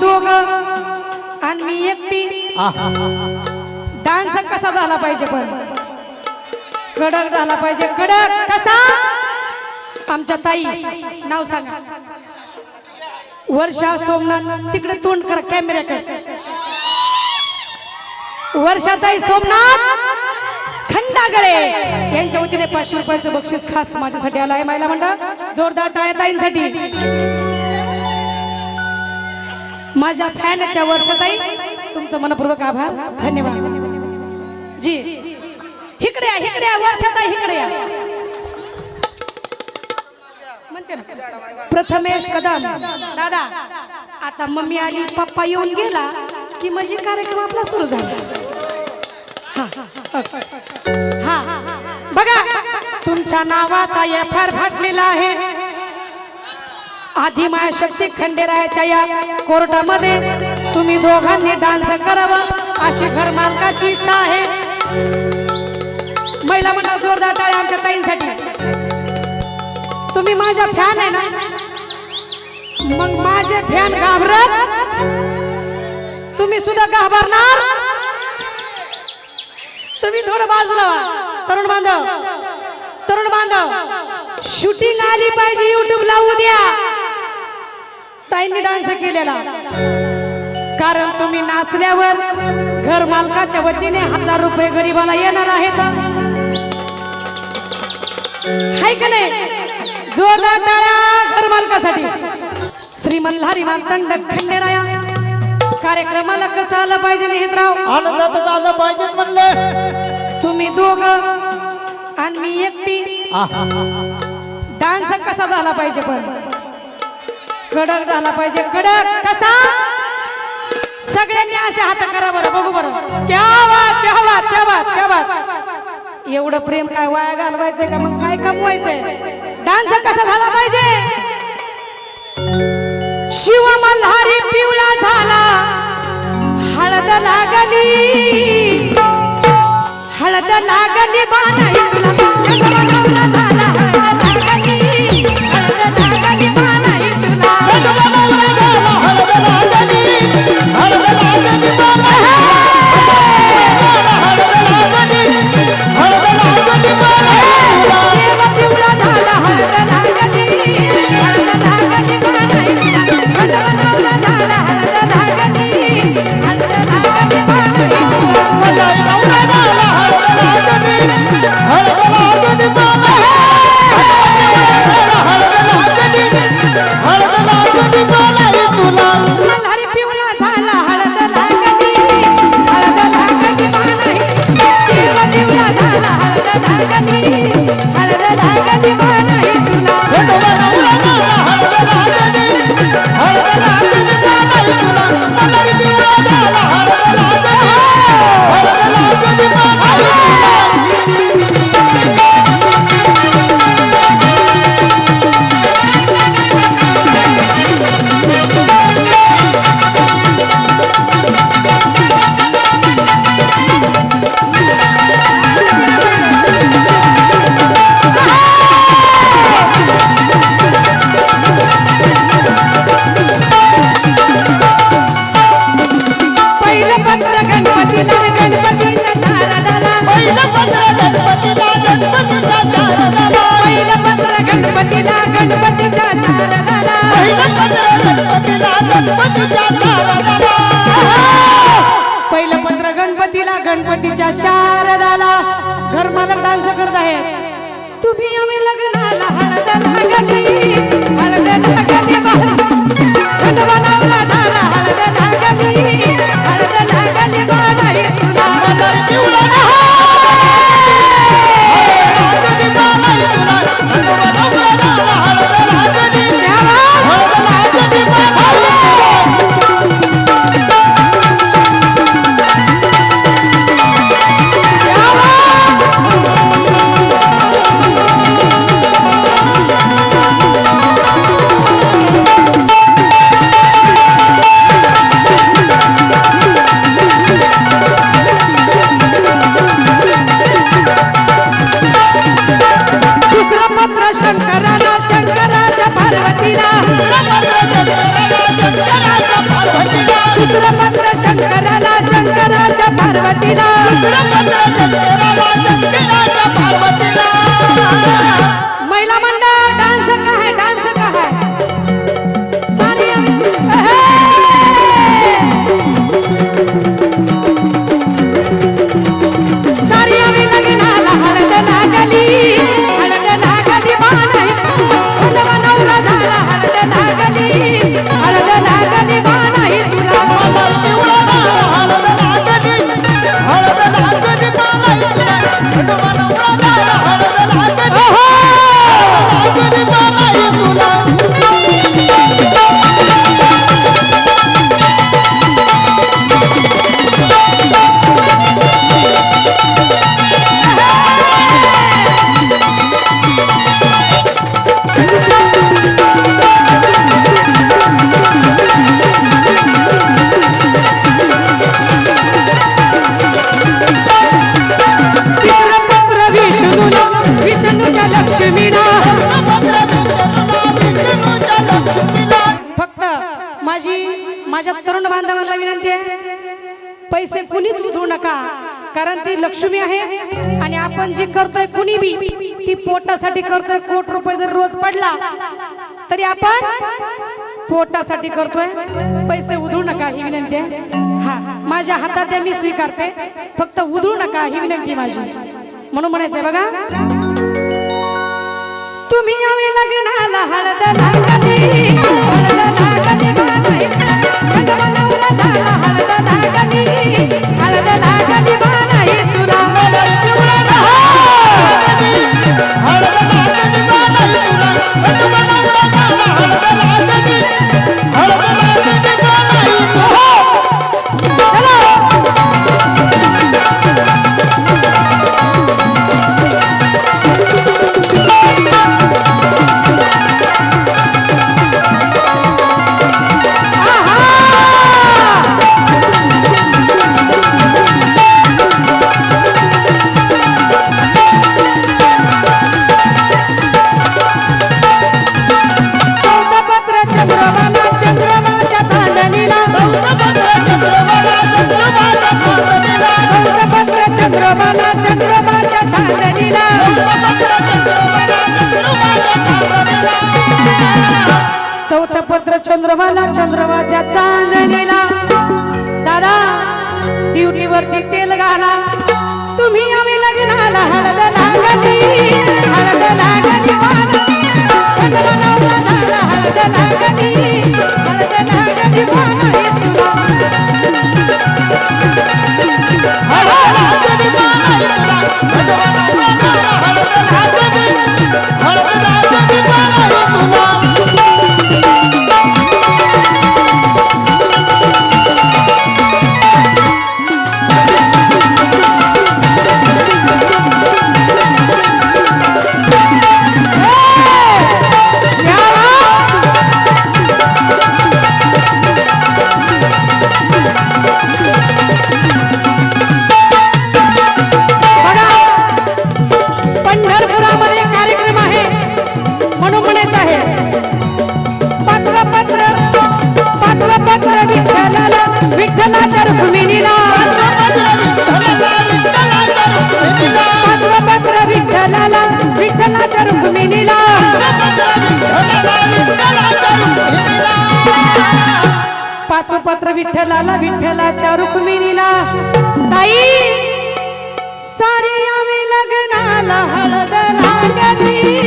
दोघ. आणि मी एकटी. डान्स कसा झाला पाहिजे पण? कडक झाला पाहिजे. कडक. कसा? आमच्या ताई. नाव सांगा. वर्षा सोमनाथ. तिकडे तोंड करा कॅमेऱ्याकडे. वर्षाताई सोमनाथ. खंडागळे. यांच्या वतीने पाचशे रुपयाचं बक्षीस खास माझ्यासाठी आलं आहे महिला मंडळ. जोरदार टाळ्या ताईंसाठी. माझ्या फॅन त्या वर्षाताई. तुमचं मनपूर्वक आभार. धन्यवाद. जी. इकडे या इकडे या वर्षाताई इकडे या. म्हणते ना प्रथमेश कदम. दादा आता मम्मी आली पप्पा येऊन गेला की माझी कार्यक्रम आपला सुरू झाला. हा. बघा तुमच्या नावाचा एफ आर फाटलेला आहे. आधी माया शक्ती खंडेरायाच्या या कोर्टामध्ये तुम्ही दोघांनी डान्स करावा अशी घर मालकाची इच्छा आहे. महिला मंडळ जोरदार टाळ्या आमच्या ताईंसाठी. तुम्ही माझ्या फॅन आहे ना? मग माझे फॅन घाबरत? तुम्ही सुद्धा घाबरणार? तुम्ही थोडं बाजूला तरुण बांधव तरुण बांधव शूटिंग आली पाहिजे युट्यूबला उद्या. ताईंनी डान्स केलेला. कारण तुम्ही नाचल्यावर घर मालकाच्या वतीने हजार रुपये गरीबाला येणार आहेत. हाय का नाही? जोरदार टाळ्या घर मालकासाठी. श्री मल्हारी मार्तंड खंडेराया. कार्यक्रमाला कसं आलं पाहिजे निहितराव? आनंदात झालं पाहिजे म्हणलं. तुम्ही दोघ आणि मी एकटी. डान्स कसा झाला पाहिजे पण? कडक झाला पाहिजे. कडक कसा? सगळ्यांनी असे हात करा बरं बघू बरं. क्या बात क्या बात क्या बात क्या बात. एवढं प्रेम काय वाया घालवायचंय का? मग काय कमवायचंय? डान्स कसा झाला पाहिजे? शिव मल्हारी पिवळा झाला. हळद लागली. हळद लागली बानाई तुला पहिलं पत्र गणपतीला गणपतीच्या शारदाला. घर मालक डान्स करत आहेत तुम्ही आम्ही लग्नाला हळद लागली हळद लागली दुसरं पत्र शंकराला शंकराच्या पार्वतीला पार्वतीला. माझ्या तरुण बांधवांना विनंती आहे पैसे कुणीच उधळू नका कारण ती लक्ष्मी आहे आणि आपण जी करतोय कुणी बी ती पोटासाठी करतोय कोट रुपये जर रोज पडला तरी आपण पोटासाठी करतोय. पैसे उधळू नका ही विनंती आहे. हा माझ्या हातात मी स्वीकारते. फक्त उधळू नका ही विनंती माझी. म्हणून म्हणायचंय बघा. तुम्ही यावे लग्नाला हळद लागली हळद लागली चंद्रमाला चंद्रमाच्या चांदणीला. चौथं पत्र चंद्रमाला चंद्रमाच्या चांदणीला. विठ्ठलाला विठ्ठलाच्या रुक्मिणीला. ताई सारी आम्ही लग्नाला हळद लागली.